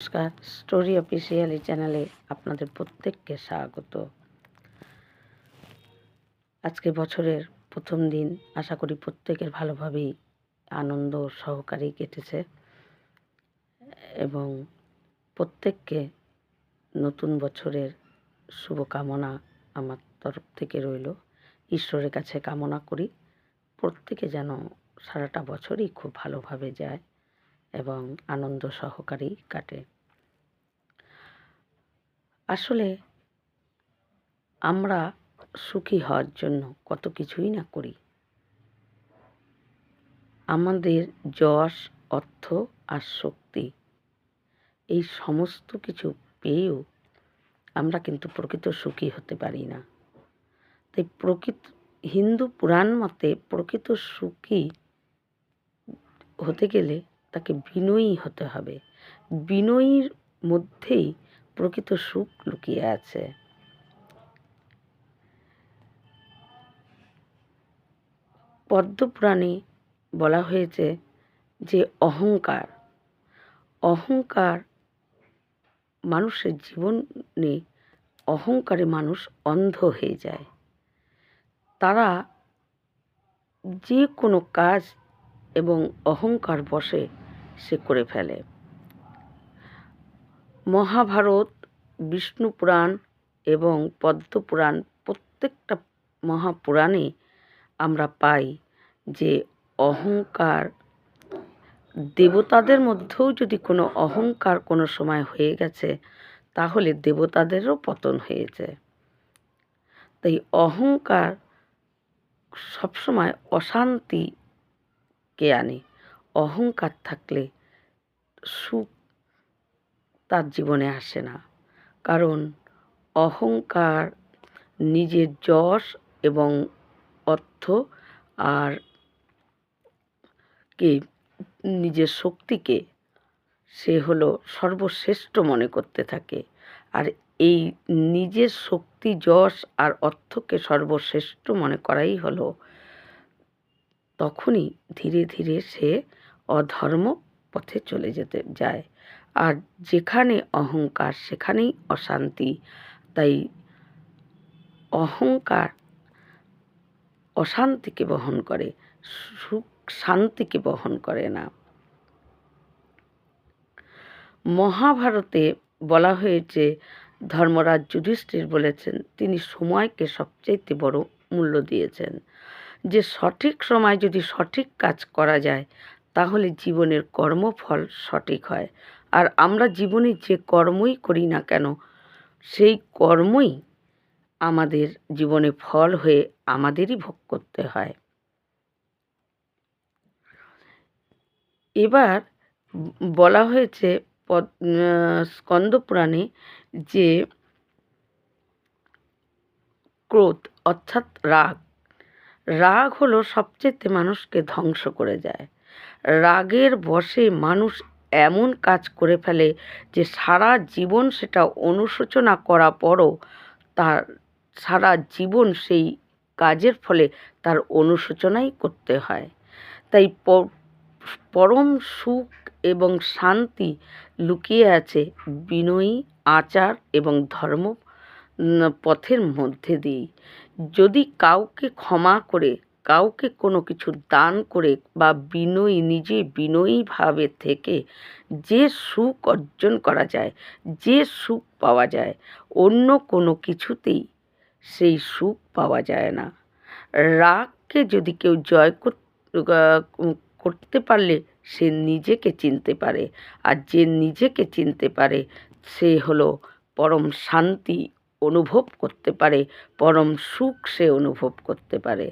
নমস্কার। Story official এই চ্যানেলে আপনাদের প্রত্যেককে স্বাগত। আজকে বছরের প্রথম দিন, আশা করি প্রত্যেকের ভালোভাবেই আনন্দ সহকারেই কেটেছে এবং প্রত্যেককে নতুন বছরের শুভকামনা আমার তরফ থেকে রইল। ঈশ্বরের কাছে কামনা করি, প্রত্যেকে যেন সারাটা বছরই খুব ভালোভাবে যায়। এবং আনন্দ সহকারেই কাটে। আসলে আমরা সুখী হওয়ার জন্য কত কিছুই না করি। আমাদের যশ, অর্থ আর শক্তি এই সমস্ত কিছু পেয়েও আমরা কিন্তু প্রকৃত সুখী হতে পারি না। তাই প্রকৃত, হিন্দু পুরাণ মতে প্রকৃত সুখী হতে গেলে তাকে বিনয়ী হতে হবে। বিনয়ীর মধ্যেই প্রকৃত সুখ লুকিয়ে আছে। পদ্মপুরাণে বলা হয়েছে যে অহংকার অহংকার মানুষের জীবনে অহংকারে মানুষ অন্ধ হয়ে যায়। তারা যে কোনো কাজ এবং অহংকার বসে সে করে ফেলে। মহাভারত বিষ্ণু পুরাণ এবং পদ্মপুরাণ প্রত্যেকটা মহাপুরাণে আমরা পাই যে অহংকার দেবতাদের মধ্যেও যদি কোনো অহংকার কোনো সময় হয়ে গেছে, তাহলে দেবতাদেরও পতন হয়েছে। তাই অহংকার সবসময় অশান্তিকে আনে? অহংকার থাকলে সুখ তার জীবনে আসে না। কারণ অহংকার নিজের যশ এবং অর্থ আর কে? নিজের শক্তিকে। সে হলো সর্বশ্রেষ্ঠ মনে করতে থাকে। আর এই নিজের শক্তি, যশ আর অর্থকে সর্বশ্রেষ্ঠ মনে করাই হলো তখনই ধীরে ধীরে সে অধর্ম পথে চলে যেতে যায়। আর যেখানে অহংকার, সেখানেই অশান্তি। তাই অহংকার অশান্তিকে বহন করে, সুখ শান্তিকে বহন করে না। মহাভারতে বলা হয়েছে, ধর্মরাজ যুধিষ্ঠির বলেছেন, তিনি সময়কে সবচাইতে বড় মূল্য দিয়েছেন। যে সঠিক সময় যদি সঠিক কাজ করা যায়, তাহলে জীবনের কর্মফল সঠিক হয়। আর আমরা জীবনে যে কর্মই করি না কেন, সেই কর্মই আমাদের জীবনে ফল হয়ে আমাদেরই ভোগ করতে হয়। এবার বলা হয়েছে স্কন্দপুরাণে যে ক্রোধ অর্থাৎ রাগ রাগ হলো সবচেয়ে মানুষকে ধ্বংস করে যায়। রাগের বশে মানুষ এমন কাজ করে ফেলে যে সারা জীবন সেটা অনুশোচনা করা পরও তার, সারা জীবন সেই কাজের ফলে তার অনুশোচনাই করতে হয়। তাই পরম সুখ এবং শান্তি লুকিয়ে আছে বিনয়ী, আচার এবং ধর্ম পথের মধ্যে দিয়েই যদি কাউকে ক্ষমা করে, কাউকে কোনো কিছু দান করে বা বিনয়ী, নিজে বিনয়ীভাবে থেকে যে সুখ অর্জন করা যায়, যে সুখ পাওয়া যায়, অন্য কোনো কিছুতেই সেই সুখ পাওয়া যায় না। রাগকে যদি কেউ জয় করতে পারলে সে নিজেকে চিনতে পারে, আর যে নিজেকে চিনতে পারে সে হলো পরম শান্তি অনুভব করতে পারে, পরম সুখ সে অনুভব করতে পারে।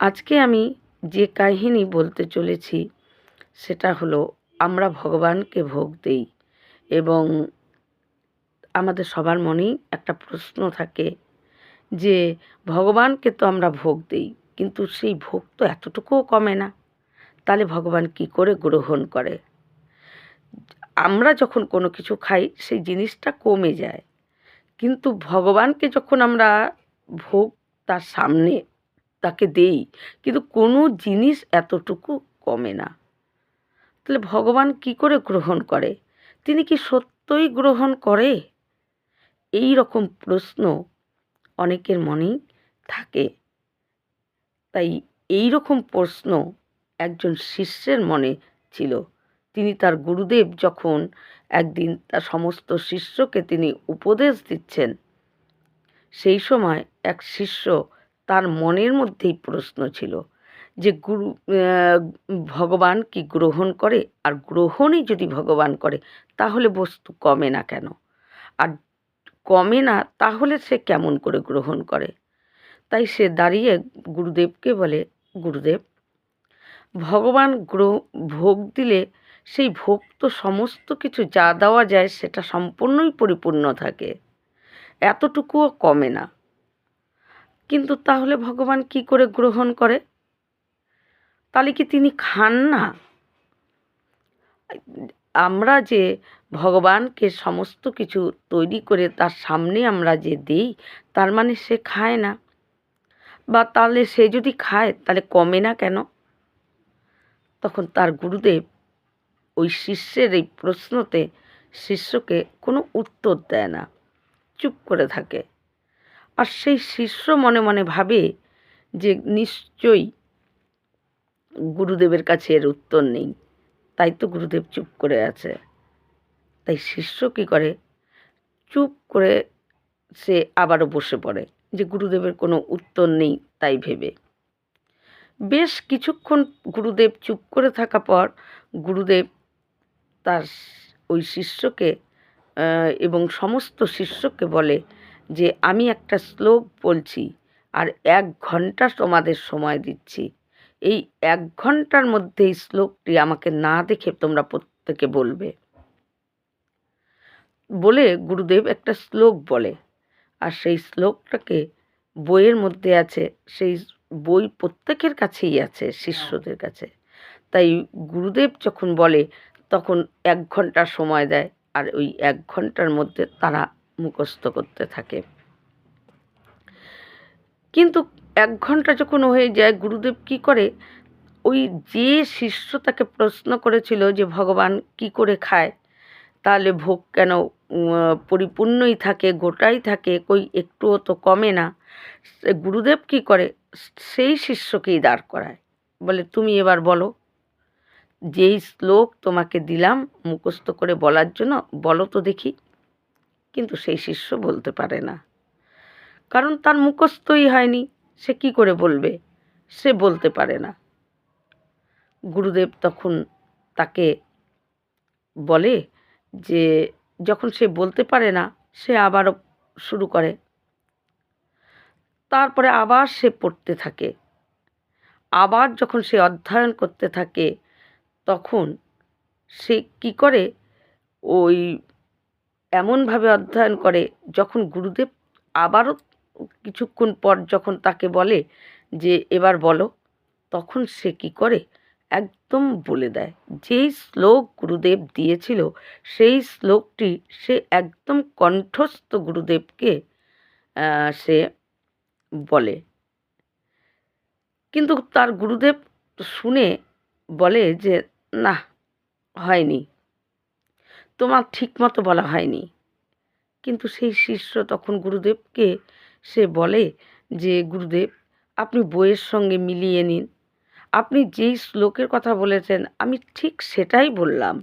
আজকে আমি যে কাহিনী বলতে চলেছি, সেটা হলো, আমরা ভগবানকে ভোগ দেই এবং আমাদের সবার মনেই একটা প্রশ্ন থাকে যে, ভগবানকে তো আমরা ভোগ দিই, কিন্তু সেই ভোগ তো এতটুকুও কমে না। তাহলে ভগবান কি করে গ্রহণ করে? আমরা যখন কোনো কিছু খাই, সেই জিনিসটা কমে যায়। কিন্তু ভগবানকে যখন আমরা ভোগ তার সামনে তাকে দেই, কিন্তু কোনো জিনিস এতটুকু কমে না। তাহলে ভগবান কি করে গ্রহণ করে? তিনি কি সত্যই গ্রহণ করে? এই রকম প্রশ্ন অনেকের মনেই থাকে। তাই এই রকম প্রশ্ন একজন শিষ্যের মনে ছিল। তিনি তার গুরুদেব যখন একদিন তার সমস্ত শিষ্যকে তিনি উপদেশ দিচ্ছেন, সেই সময় এক শিষ্য তার মনের মধ্যেই প্রশ্ন ছিল যে, গুরু ভগবান কি গ্রহণ করে? আর গ্রহণই যদি ভগবান করে, তাহলে বস্তু কমে না কেন? আর কমে না, তাহলে সে কেমন করে গ্রহণ করে? তাই সে দাঁড়িয়ে গুরুদেবকে বলে, গুরুদেব, ভগবান গ্রহ, ভোগ দিলে সেই ভোগ তো সমস্ত কিছু যা দেওয়া যায় সেটা সম্পূর্ণই পরিপূর্ণ থাকে। এতটুকুও কমে না। কিন্তু তাহলে ভগবান কি করে গ্রহণ করে? তাহলে কি তিনি খান না? আমরা যে ভগবানকে সমস্ত কিছু তৈরি করে তার সামনে আমরা যে দিই, তার মানে সে খায় না। বা তাহলে সে যদি খায়, তাহলে কমে না কেন? তখন তার গুরুদেব ওই শিষ্যের এই প্রশ্নতে শিষ্যকে কোনো উত্তর দেয় না, চুপ করে থাকে। আর সেই শিষ্য মনে মনে ভাবে যে নিশ্চয়ই গুরুদেবের কাছে এর উত্তর নেই, তাই তো গুরুদেব চুপ করে আছে। তাই শিষ্য কী করে? চুপ করে সে আবারও বসে পড়ে যে গুরুদেবের কোনো উত্তর নেই তাই ভেবে। বেশ কিছুক্ষণ গুরুদেব চুপ করে থাকা পর গুরুদেব তার ওই শিষ্যকে এবং সমস্ত শিষ্যকে বলে যে, আমি একটা শ্লোক বলছি আর এক ঘণ্টা তোমাদের সময় দিচ্ছি। এই এক ঘণ্টার মধ্যে এই শ্লোকটি আমাকে না দেখে তোমরা প্রত্যেকে বলবে। বলে গুরুদেব একটা শ্লোক বলে, আর সেই শ্লোকটাকে বইয়ের মধ্যে আছে, সেই বই প্রত্যেকের কাছেই আছে, শিষ্যদের কাছে। তাই গুরুদেব যখন বলে তখন এক ঘণ্টা সময় দেয় আর ওই এক ঘণ্টার মধ্যে তারা মুখস্থ করতে থাকে। কিন্তু এক ঘণ্টা যখন হয়ে যায়, গুরুদেব কি করে? ওই যে শিষ্য তাকে প্রশ্ন করেছিল যে, ভগবান কি করে খায়? তাহলে ভোগ কেন পরিপূর্ণই থাকে, গোটাই থাকে, কই একটুও তো কমে না? গুরুদেব কি করে? সেই শিষ্যকেই দাঁড় করায়। বলে, তুমি এবার বলো যেই শ্লোক তোমাকে দিলাম মুখস্থ করে বলার জন্য, বলো তো দেখি। কিন্তু সেই শিষ্য বলতে পারে না। কারণ তার মুখস্থই হয়নি, সে কি করে বলবে? সে বলতে পারে না। গুরুদেব তখন তাকে বলে যে, যখন সে বলতে পারে না, সে আবারও শুরু করে। তারপরে আবার সে পড়তে থাকে। আবার যখন সে অধ্যয়ন করতে থাকে তখন সে কি করে? ওই এমনভাবে অধ্যয়ন করে যখন গুরুদেব আবারও কিছুক্ষণ পর যখন তাকে বলে যে, এবার বলো, তখন সে কি করে? একদম বলে দেয়। যেই শ্লোক গুরুদেব দিয়েছিল, সেই শ্লোকটি সে একদম কণ্ঠস্থ গুরুদেবকে সে বলে। কিন্তু তার গুরুদেব শুনে বলে যে না, হয়নি। তোমার ঠিক মতো বলা হয়নি। কিন্তু সেই শিষ্য তখন গুরুদেবকে সে বলে যে, গুরুদেব, আপনি বইয়ের সঙ্গে মিলিয়ে নিন। আপনি যেই শ্লোকের কথা বলেছেন, আমি ঠিক সেটাই বললাম।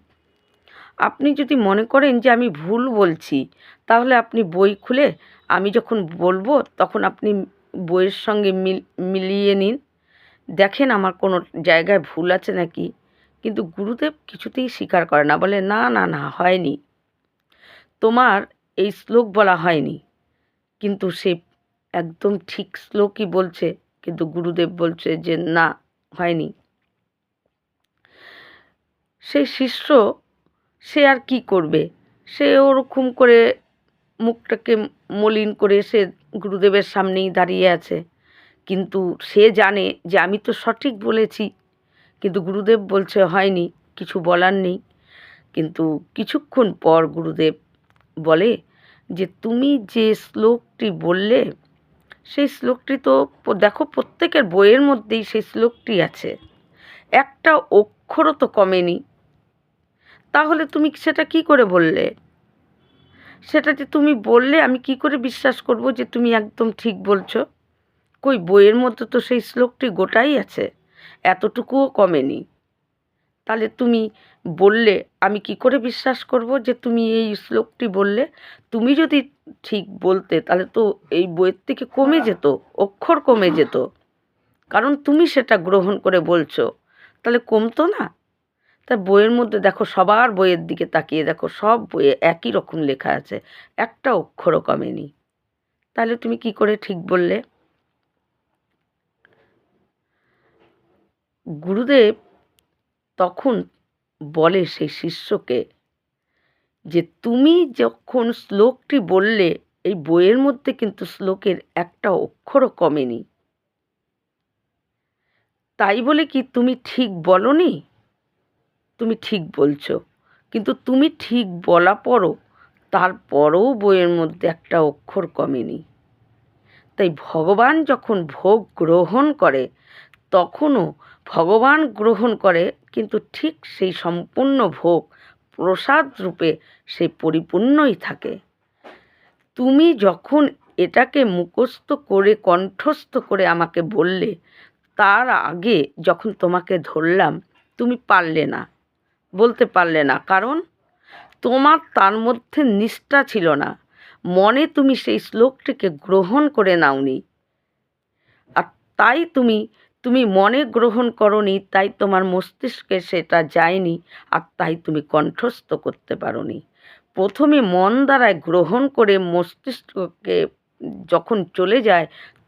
আপনি যদি মনে করেন যে, আমি ভুল বলছি, তাহলে আপনি বই খুলে আমি যখন বলব, তখন আপনি বইয়ের সঙ্গে মিল, মিলিয়ে নিন। দেখেন আমার কোনো জায়গায় ভুল আছে নাকি? কিন্তু গুরুদেব কিছুতেই স্বীকার করে না। বলে, না না না, হয়নি। তোমার এই শ্লোক বলা হয়নি। কিন্তু সে একদম ঠিক শ্লোকই বলছে। কিন্তু গুরুদেব বলছে যে, না, হয়নি। সেই শিষ্য, সে আর কি করবে? সে ওরকম করে মুখটাকে মলিন করে সে গুরুদেবের সামনেই দাঁড়িয়ে আছে। কিন্তু সে জানে যে, আমি তো সঠিক বলেছি। কিন্তু গুরুদেব বলছে, হয়নি, কিছু বলার নেই। কিন্তু কিছুক্ষণ পর গুরুদেব বলে যে, তুমি যে শ্লোকটি বললে, সেই শ্লোকটি তো দেখো প্রত্যেকের বইয়ের মধ্যেই সেই শ্লোকটি আছে। একটা অক্ষরও তো কমেনি। তাহলে তুমি সেটা কি করে বললে? সেটা যে তুমি বললে, আমি কি করে বিশ্বাস করব যে তুমি একদম ঠিক বলছো? কই, বইয়ের মধ্যে তো সেই শ্লোকটি গোটাই আছে। এতটুকুও কমেনি। তাহলে তুমি বললে, আমি কি করে বিশ্বাস করব যে তুমি এই শ্লোকটি বললে? তুমি যদি ঠিক বলতে, তাহলে তো এই বইয়ের থেকে কমে যেত, অক্ষর কমে যেত। কারণ তুমি সেটা গ্রহণ করে বলছো, তাহলে কমতো না? তা বইয়ের মধ্যে দেখো, সবার বইয়ের দিকে তাকিয়ে দেখো, সব বইয়ে একই রকম লেখা আছে, একটা অক্ষরও কমেনি। তাহলে তুমি কি করে ঠিক বললে? গুরুদেব তখন বলে সেই শিষ্যকে যে তুমি যখন শ্লোকটি বললে, এই বইয়ের মধ্যে কিন্তু শ্লোকের একটা অক্ষরও কমেনি। তাই বলে কি তুমি ঠিক বলনি? তুমি ঠিক বলছো। কিন্তু তুমি ঠিক বলা পরও তারপরেও বইয়ের মধ্যে একটা অক্ষর কমেনি। তাই ভগবান যখন ভোগ গ্রহণ করে তখনও ভগবান গ্রহণ করে, কিন্তু ঠিক সেই সম্পূর্ণ ভোগ প্রসাদ রূপে সেই পরিপূর্ণই থাকে। তুমি যখন এটাকে মুখস্থ করে, কণ্ঠস্থ করে আমাকে বললে, তার আগে যখন তোমাকে ধরলাম, তুমি পারলে না, বলতে পারলে না, কারণ তোমার তার মধ্যে নিষ্ঠা ছিল না। মনে তুমি সেই শ্লোকটিকে গ্রহণ করে নাওনি। আর তাই তুমি তুমি মনে গ্রহণ করনি, তাই তোমার মস্তিষ্কে সেটা যায়নি আর তাই তুমি কণ্ঠস্থ করতে পারোনি। প্রথমে মন দ্বারায় গ্রহণ করে মস্তিষ্ককে যখন চলে যায়,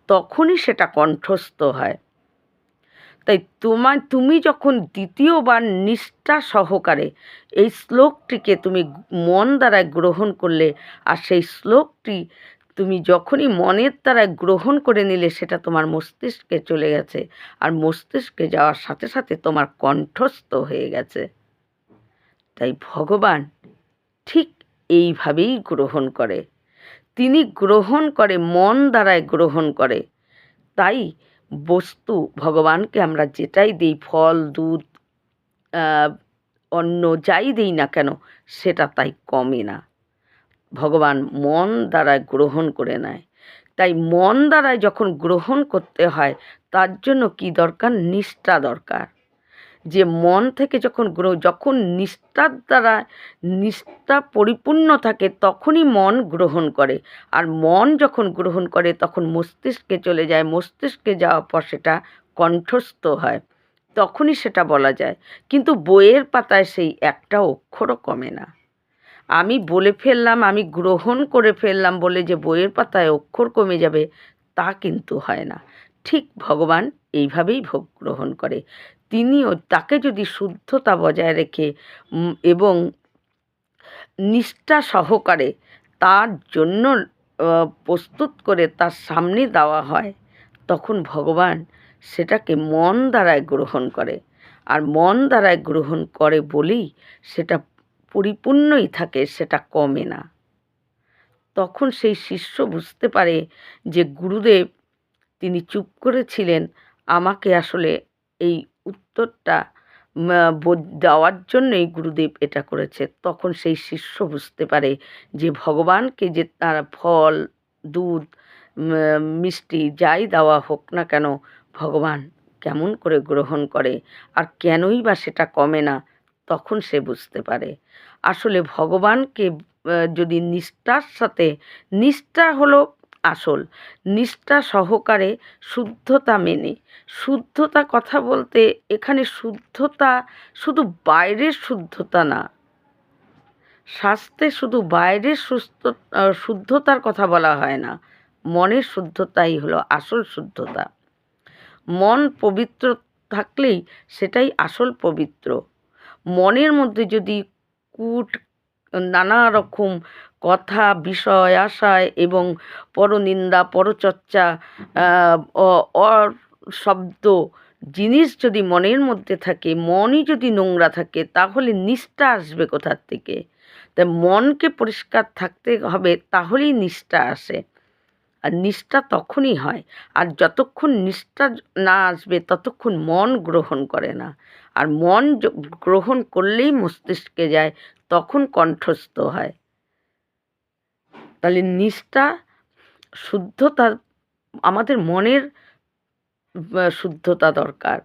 তখনই সেটা কণ্ঠস্থ হয়। তাই তোমার তুমি যখন দ্বিতীয়বার নিষ্ঠা সহকারে এই শ্লোকটিকে তুমি মন দ্বারায় গ্রহণ করলে, আর সেই শ্লোকটি তুমি যখনই মনের দ্বারা গ্রহণ করে নিলে সেটা তোমার মস্তিষ্কে চলে গেছে। আর মস্তিষ্কে যাওয়ার সাথে সাথে তোমার কণ্ঠস্থ হয়ে গেছে। তাই ভগবান ঠিক এইভাবেই গ্রহণ করে। তিনি গ্রহণ করে, মন দ্বারায় গ্রহণ করে। তাই বস্তু ভগবানকে আমরা যেটাই দিই, ফল, দুধ অন্য যাই দিই না কেন, সেটা তাই কমে না। ভগবান মন দ্বারায় গ্রহণ করে নেয়। তাই মন দ্বারায় যখন গ্রহণ করতে হয়, তার জন্য কি দরকার? নিষ্ঠা দরকার। যে মন থেকে যখন গ্রহ, যখন নিষ্ঠার দ্বারা নিষ্ঠা পরিপূর্ণ থাকে, তখনই মন গ্রহণ করে। আর মন যখন গ্রহণ করে, তখন মস্তিষ্কে চলে যায়। মস্তিষ্কে যাওয়ার পর সেটা কণ্ঠস্থ হয়। তখনই সেটা বলা যায়। কিন্তু বইয়ের পাতায় সেই একটা অক্ষরও কমে না। আমি বলে ফেললাম, আমি গ্রহণ করে ফেললাম বলে যে বইয়ের পাতায় অক্ষর কমে যাবে, তা কিন্তু হয় না। ঠিক ভগবান এইভাবেই ভোগ গ্রহণ করে। তিনিও তাকে যদি শুদ্ধতা বজায় রেখে এবং নিষ্ঠা সহকারে তার জন্য প্রস্তুত করে তার সামনে দেওয়া হয়, তখন ভগবান সেটাকে মন দ্বারায় গ্রহণ করে। আর মন দ্বারায় গ্রহণ করে বলেই সেটা পরিপূর্ণই থাকে সেটা কমে না। তখন সেই শিষ্য বুঝতে পারে যে গুরুদেব, তিনি চুপ করেছিলেন, আমাকে আসলে এই উত্তরটা দেওয়ার জন্যই গুরুদেব এটা করেছে। তখন সেই শিষ্য বুঝতে পারে যে ভগবানকে যে তারা ফল, দুধ মিষ্টি যাই দেওয়া হোক না কেন, ভগবান কেমন করে গ্রহণ করে, আর কেনই বা সেটা কমে না। তখন সে বুঝতে পারে। আসলে ভগবানকে যদি নিষ্ঠার সাথে, নিষ্ঠা হলো আসল। নিষ্ঠা সহকারে শুদ্ধতা মেনে। শুদ্ধতা কথা বলতে এখানে শুদ্ধতা শুধু বাইরের শুদ্ধতা না। স্বাস্থ্যে শুধু বাইরের সুস্থ শুদ্ধতার কথা বলা হয় না। মনের শুদ্ধতাই হলো আসল শুদ্ধতা। মন পবিত্র থাকলেই সেটাই আসল পবিত্র। মনের মধ্যে যদি কূট নানা রকম কথা, বিষয়, আশায় এবং পরনিন্দা, পরচর্চা শব্দ জিনিস যদি মনের মধ্যে থাকে, মনই যদি নোংরা থাকে, তাহলে নিষ্ঠা আসবে কোথার থেকে? তাই মনকে পরিষ্কার থাকতে হবে, তাহলেই নিষ্ঠা আসে। আর নিষ্ঠা তখনই হয়। আর যতক্ষণ নিষ্ঠা না আসবে, ততক্ষণ মন গ্রহণ করে না। আর মন গ্রহণ করলেই মস্তিষ্কে যায়, তখন কণ্ঠস্থ হয়। তাহলে নিষ্ঠা, শুদ্ধতা আমাদের মনের শুদ্ধতা দরকার।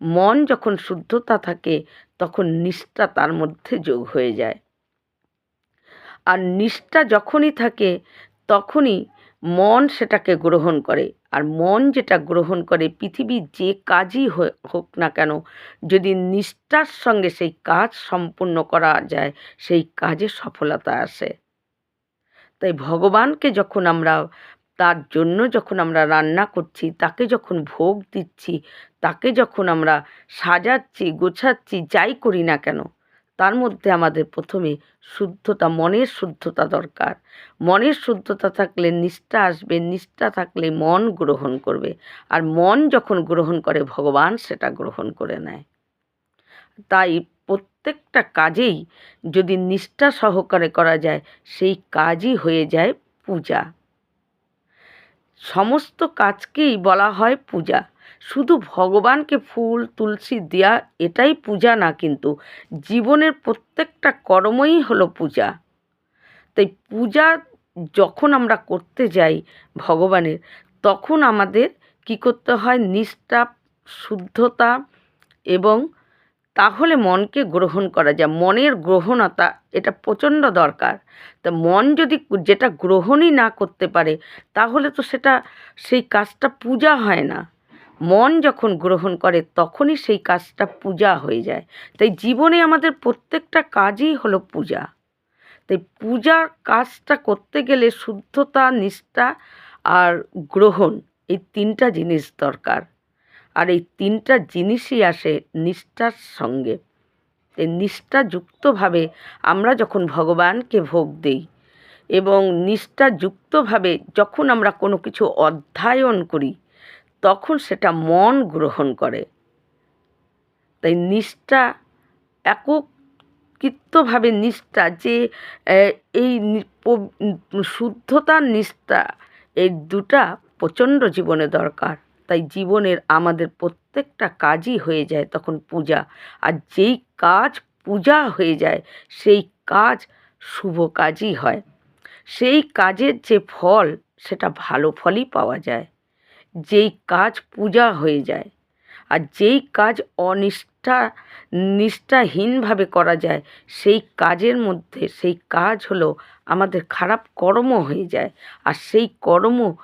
মন যখন শুদ্ধতা থাকে, তখন নিষ্ঠা তার মধ্যে যোগ হয়ে যায়। আর নিষ্ঠা যখনই থাকে, তখনই মন সেটাকে গ্রহণ করে। আর মন যেটা গ্রহণ করে পৃথিবীর যে কাজই হোক না কেন, যদি নিষ্ঠার সঙ্গে সেই কাজ সম্পূর্ণ করা যায়, সেই কাজে সফলতা আসে। তাই ভগবানকে যখন আমরা, তার জন্য যখন আমরা রান্না করছি, তাকে যখন ভোগ দিচ্ছি, তাকে যখন আমরা সাজাচ্ছি, গোছাচ্ছি, যাই করি না কেন তার মধ্যে আমাদের প্রথমে শুদ্ধতা, মনের শুদ্ধতা দরকার। মনের শুদ্ধতা থাকলে নিষ্ঠা আসবে, নিষ্ঠা থাকলে মন গ্রহণ করবে। আর মন যখন গ্রহণ করে, ভগবান সেটা গ্রহণ করে নেয়। তাই প্রত্যেকটা কাজেই যদি নিষ্ঠা সহকারে করা যায়, সেই কাজই হয়ে যায় পূজা। সমস্ত কাজকেই বলা হয় পূজা। শুধু ভগবানকে ফুল, তুলসী দেয়া, এটাই পূজা না কিন্তু, জীবনের প্রত্যেকটা কর্মই হলো পূজা। তাই পূজা যখন আমরা করতে যাই ভগবানের, তখন আমাদের কি করতে হয়? নিষ্ঠা, শুদ্ধতা এবং তাহলে মনকে গ্রহণ করা যায়। মনের গ্রহণতা, এটা প্রচণ্ড দরকার। তা মন যদি যেটা গ্রহণই না করতে পারে, তাহলে তো সেটা, সেই কাজটা পূজা হয় না। মন যখন গ্রহণ করে, তখনই সেই কাজটা পূজা হয়ে যায়। তাই জীবনে আমাদের প্রত্যেকটা কাজই হলো পূজা। তাই পূজার কাজটা করতে গেলে শুদ্ধতা, নিষ্ঠা আর গ্রহণ এই তিনটা জিনিস দরকার। আর এই তিনটা জিনিসই আসে নিষ্ঠার সঙ্গে। এই নিষ্ঠাযুক্তভাবে আমরা যখন ভগবানকে ভোগ দিই এবং নিষ্ঠাযুক্তভাবে যখন আমরা কোনো কিছু অধ্যয়ন করি তখন সেটা মন গ্রহণ করে। তাই নিষ্ঠা এককৃতভাবে নিষ্ঠা যে এই শুদ্ধতার নিষ্ঠা, এই দুটা প্রচণ্ড জীবনে দরকার। তাই জীবনের আমাদের প্রত্যেকটা কাজই হয়ে যায় তখন পূজা। আর যেই কাজ পূজা হয়ে যায়, সেই কাজ শুভ কাজই হয়। সেই কাজের যে ফল, সেটা ভালো ফলই পাওয়া যায়। যেই কাজ পূজা হয়ে যায় আর যেই কাজ অনিষ্ঠা, নিষ্ঠাহীনভাবে করা যায়, সেই কাজের মধ্যে, সেই কাজ হলো আমাদের খারাপ কর্ম হয়ে যায়। আর সেই কর্ম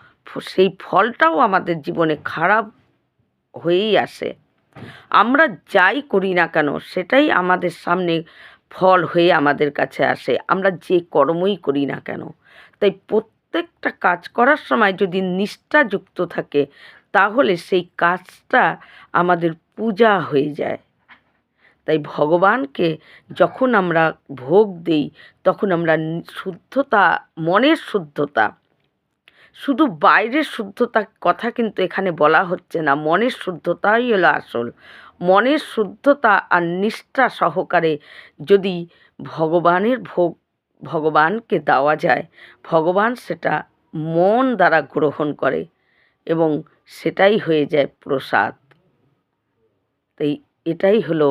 সেই ফলটাও আমাদের জীবনে খারাপ হয়েই আসে। আমরা যাই করি না কেন, সেটাই আমাদের সামনে ফল হয়ে আমাদের কাছে আসে। আমরা যে কর্মই করি না কেন। তাই প্রত্যেকটা কাজ করার সময় যদি নিষ্ঠাযুক্ত থাকে, তাহলে সেই কাজটা আমাদের পূজা হয়ে যায়। তাই ভগবানকে যখন আমরা ভোগ দিই, তখন আমরা শুদ্ধতা, মনের শুদ্ধতা, শুধু বাইরের শুদ্ধতা কথা কিন্তু এখানে বলা হচ্ছে না, মনের শুদ্ধতাই হলো আসল। মনের শুদ্ধতা আর নিষ্ঠা সহকারে যদি ভগবানের ভোগ ভগবানকে দেওয়া যায়। ভগবান সেটা মন দ্বারা গ্রহণ করে এবং সেটাই হয়ে যায় প্রসাদ। তাই এটাই হলো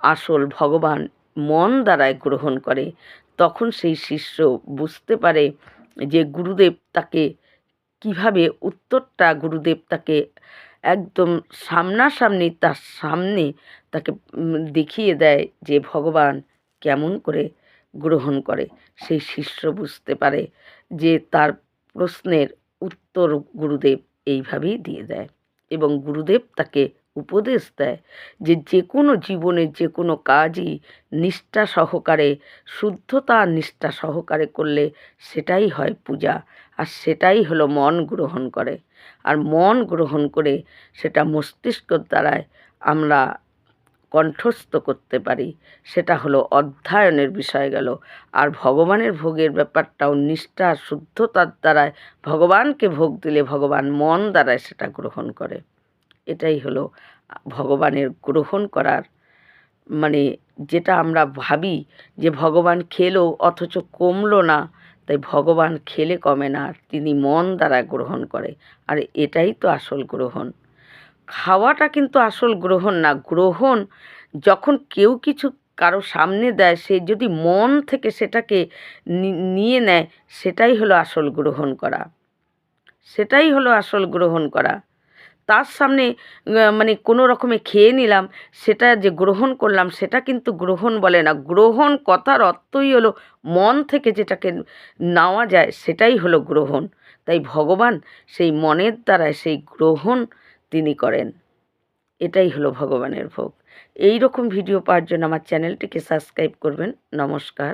আসল ভগবান মন দ্বারায় গ্রহণ করে। তখন সেই শিষ্য বুঝতে পারে যে গুরুদেব তাকে কীভাবে উত্তরটা গুরুদেব তাকে একদম সামনাসামনি তার সামনে তাকে দেখিয়ে দেয় যে ভগবান কেমন করে গ্রহণ করে। সেই শিষ্য বুঝতে পারে যে তার প্রশ্নের উত্তর গুরুদেব এইভাবেই দিয়ে দেয় এবং গুরুদেব তাকে উপদেশ দেয় যে যে কোনো জীবনের যে কোনো কাজই নিষ্ঠা সহকারে, শুদ্ধতা নিষ্ঠা সহকারে করলে সেটাই হয় পূজা আর সেটাই হলো মন গ্রহণ করে। আর মন গ্রহণ করে সেটা মস্তিষ্কর দ্বারায় আমরা কণ্ঠস্থ করতে পারি। সেটা হলো অধ্যয়নের বিষয় গেল। আর ভগবানের ভোগের ব্যাপারটাও নিষ্ঠা শুদ্ধতার দ্বারায় ভগবানকে ভোগ দিলে ভগবান মন দ্বারায় সেটা গ্রহণ করে। এটাই হলো ভগবানের গ্রহণ করার মানে যেটা আমরা ভাবি যে ভগবান খেলো অথচ কমলো না, তাই ভগবান খেলে কমে না তিনি মন দ্বারা গ্রহণ করে। আর এটাই তো আসল গ্রহণ। খাওয়াটা কিন্তু আসল গ্রহণ না। গ্রহণ যখন কেউ কিছু কারও সামনে দেয়, সে যদি মন থেকে সেটাকে নিয়ে নেয়, সেটাই হলো আসল গ্রহণ করা। সেটাই হলো আসল গ্রহণ করা। তার সামনে মানে কোনো রকমে খেয়ে নিলাম, সেটা যে গ্রহণ করলাম, সেটা কিন্তু গ্রহণ বলে না। গ্রহণ কথার অর্থই হলো মন থেকে যেটাকে নেওয়া যায়, সেটাই হলো গ্রহণ। তাই ভগবান সেই মনের দ্বারায় সেই গ্রহণ তিনি করেন। এটাই হলো ভগবানের ভোগ। এই রকম ভিডিও পাওয়ার জন্য আমার চ্যানেলটিকে সাবস্ক্রাইব করবেন। নমস্কার।